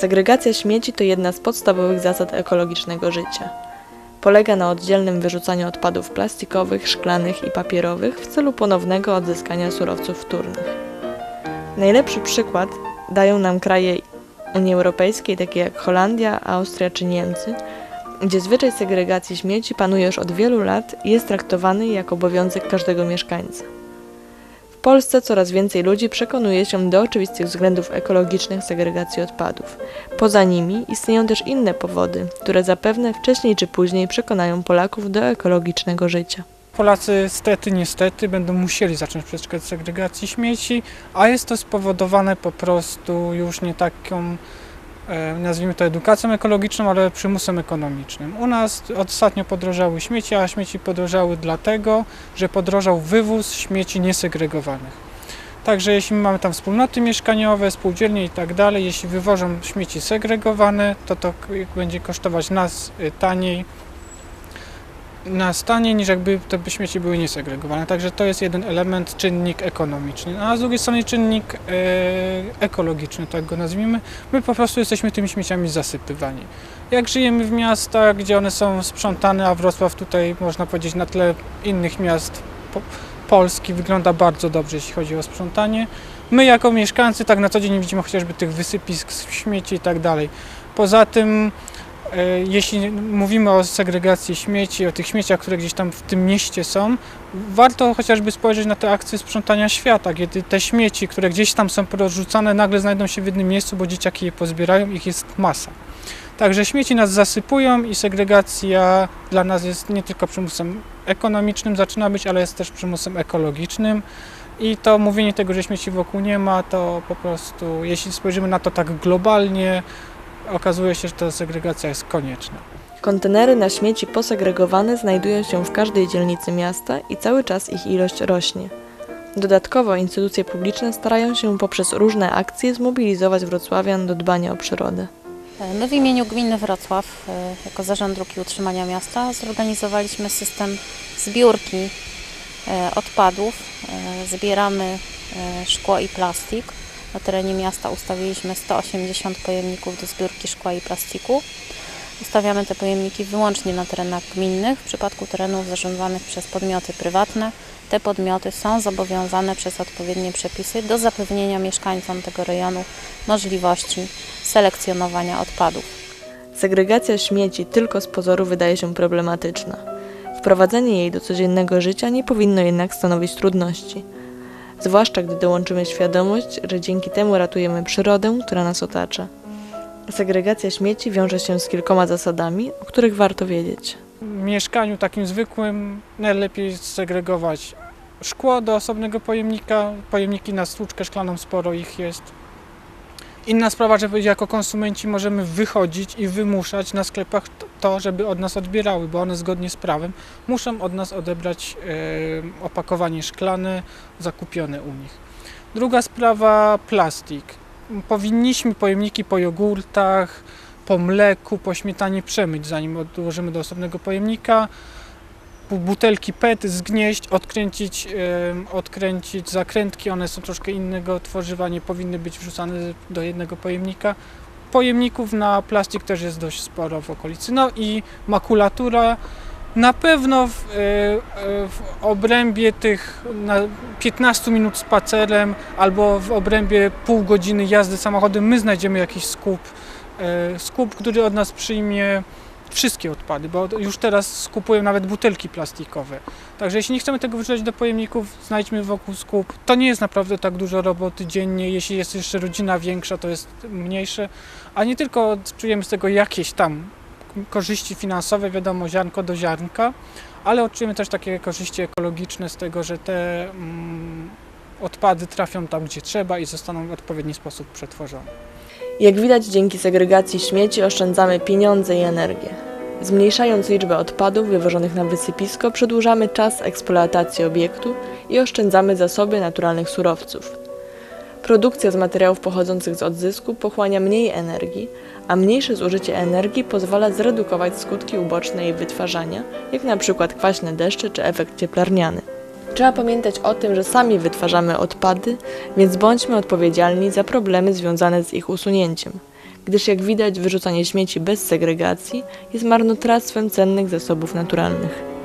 Segregacja śmieci to jedna z podstawowych zasad ekologicznego życia. Polega na oddzielnym wyrzucaniu odpadów plastikowych, szklanych i papierowych w celu ponownego odzyskania surowców wtórnych. Najlepszy przykład dają nam kraje Unii Europejskiej, takie jak Holandia, Austria czy Niemcy, gdzie zwyczaj segregacji śmieci panuje już od wielu lat i jest traktowany jak obowiązek każdego mieszkańca. Polsce coraz więcej ludzi przekonuje się do oczywistych względów ekologicznych segregacji odpadów. Poza nimi istnieją też inne powody, które zapewne wcześniej czy później przekonają Polaków do ekologicznego życia. Polacy stety, niestety będą musieli zacząć przestrzegać segregacji śmieci, a jest to spowodowane po prostu już nie taką, nazwijmy to edukacją ekologiczną, ale przymusem ekonomicznym. U nas ostatnio podrożały śmieci, a śmieci podrożały dlatego, że podrożał wywóz śmieci niesegregowanych. Także jeśli my mamy tam wspólnoty mieszkaniowe, spółdzielnie i tak dalej, jeśli wywożą śmieci segregowane, to to będzie kosztować nas y, taniej, nas taniej niż jakby te śmieci były niesegregowane. Także to jest jeden element, czynnik ekonomiczny. No, a z drugiej strony czynnik e, ekologiczny, tak go nazwijmy. My po prostu jesteśmy tymi śmieciami zasypywani. Jak żyjemy w miastach, gdzie one są sprzątane, a Wrocław tutaj można powiedzieć na tle innych miast po, Polski wygląda bardzo dobrze, jeśli chodzi o sprzątanie. My jako mieszkańcy tak na co dzień nie widzimy chociażby tych wysypisk śmieci i tak dalej. Poza tym Jeśli mówimy o segregacji śmieci, o tych śmieciach, które gdzieś tam w tym mieście są, warto chociażby spojrzeć na te akcje sprzątania świata, kiedy te śmieci, które gdzieś tam są porozrzucane, nagle znajdą się w jednym miejscu, bo dzieciaki je pozbierają, ich jest masa. Także śmieci nas zasypują i segregacja dla nas jest nie tylko przymusem ekonomicznym, zaczyna być, ale jest też przymusem ekologicznym. I to mówienie tego, że śmieci wokół nie ma, to po prostu, jeśli spojrzymy na to tak globalnie, okazuje się, że ta segregacja jest konieczna. Kontenery na śmieci posegregowane znajdują się w każdej dzielnicy miasta i cały czas ich ilość rośnie. Dodatkowo instytucje publiczne starają się poprzez różne akcje zmobilizować wrocławian do dbania o przyrodę. My w imieniu Gminy Wrocław, e, jako Zarząd Dróg i Utrzymania Miasta, zorganizowaliśmy system zbiórki e, odpadów. E, Zbieramy e, szkło i plastik. Na terenie miasta ustawiliśmy 180 pojemników do zbiórki szkła i plastiku. Ustawiamy te pojemniki wyłącznie na terenach gminnych. W przypadku terenów zarządzanych przez podmioty prywatne, te podmioty są zobowiązane przez odpowiednie przepisy do zapewnienia mieszkańcom tego rejonu możliwości selekcjonowania odpadów. Segregacja śmieci tylko z pozoru wydaje się problematyczna. Wprowadzenie jej do codziennego życia nie powinno jednak stanowić trudności. Zwłaszcza gdy dołączymy świadomość, że dzięki temu ratujemy przyrodę, która nas otacza. Segregacja śmieci wiąże się z kilkoma zasadami, o których warto wiedzieć. W mieszkaniu takim zwykłym najlepiej segregować szkło do osobnego pojemnika. Pojemniki na stłuczkę szklaną sporo ich jest. Inna sprawa, że jako konsumenci możemy wychodzić i wymuszać na sklepach to, żeby od nas odbierały, bo one zgodnie z prawem muszą od nas odebrać opakowanie szklane zakupione u nich. Druga sprawa plastik. Powinniśmy pojemniki po jogurtach, po mleku, po śmietanie przemyć, zanim odłożymy do osobnego pojemnika. Bu- Butelki PET zgnieść, odkręcić, odkręcić zakrętki, one są troszkę innego tworzywa, nie powinny być wrzucane do jednego pojemnika. Pojemników na plastik też jest dość sporo w okolicy. No i makulatura. Na pewno w, e, e, w obrębie tych na 15 minut spacerem albo w obrębie pół godziny jazdy samochodem my znajdziemy jakiś skup, e, skup, który od nas przyjmie wszystkie odpady, bo już teraz skupują nawet butelki plastikowe. Także jeśli nie chcemy tego wrzucać do pojemników, znajdźmy wokół skup. To nie jest naprawdę tak dużo roboty dziennie. Jeśli jest jeszcze rodzina większa, to jest mniejsze. A nie tylko czujemy z tego jakieś tam korzyści finansowe, wiadomo, ziarnko do ziarnka, ale odczujemy też takie korzyści ekologiczne z tego, że te mm, odpady trafią tam, gdzie trzeba i zostaną w odpowiedni sposób przetworzone. Jak widać, dzięki segregacji śmieci oszczędzamy pieniądze i energię. Zmniejszając liczbę odpadów wywożonych na wysypisko, przedłużamy czas eksploatacji obiektu i oszczędzamy zasoby naturalnych surowców. Produkcja z materiałów pochodzących z odzysku pochłania mniej energii, a mniejsze zużycie energii pozwala zredukować skutki uboczne jej wytwarzania, jak przykład kwaśne deszcze czy efekt cieplarniany. Trzeba pamiętać o tym, że sami wytwarzamy odpady, więc bądźmy odpowiedzialni za problemy związane z ich usunięciem. Gdyż jak widać wyrzucanie śmieci bez segregacji jest marnotrawstwem cennych zasobów naturalnych.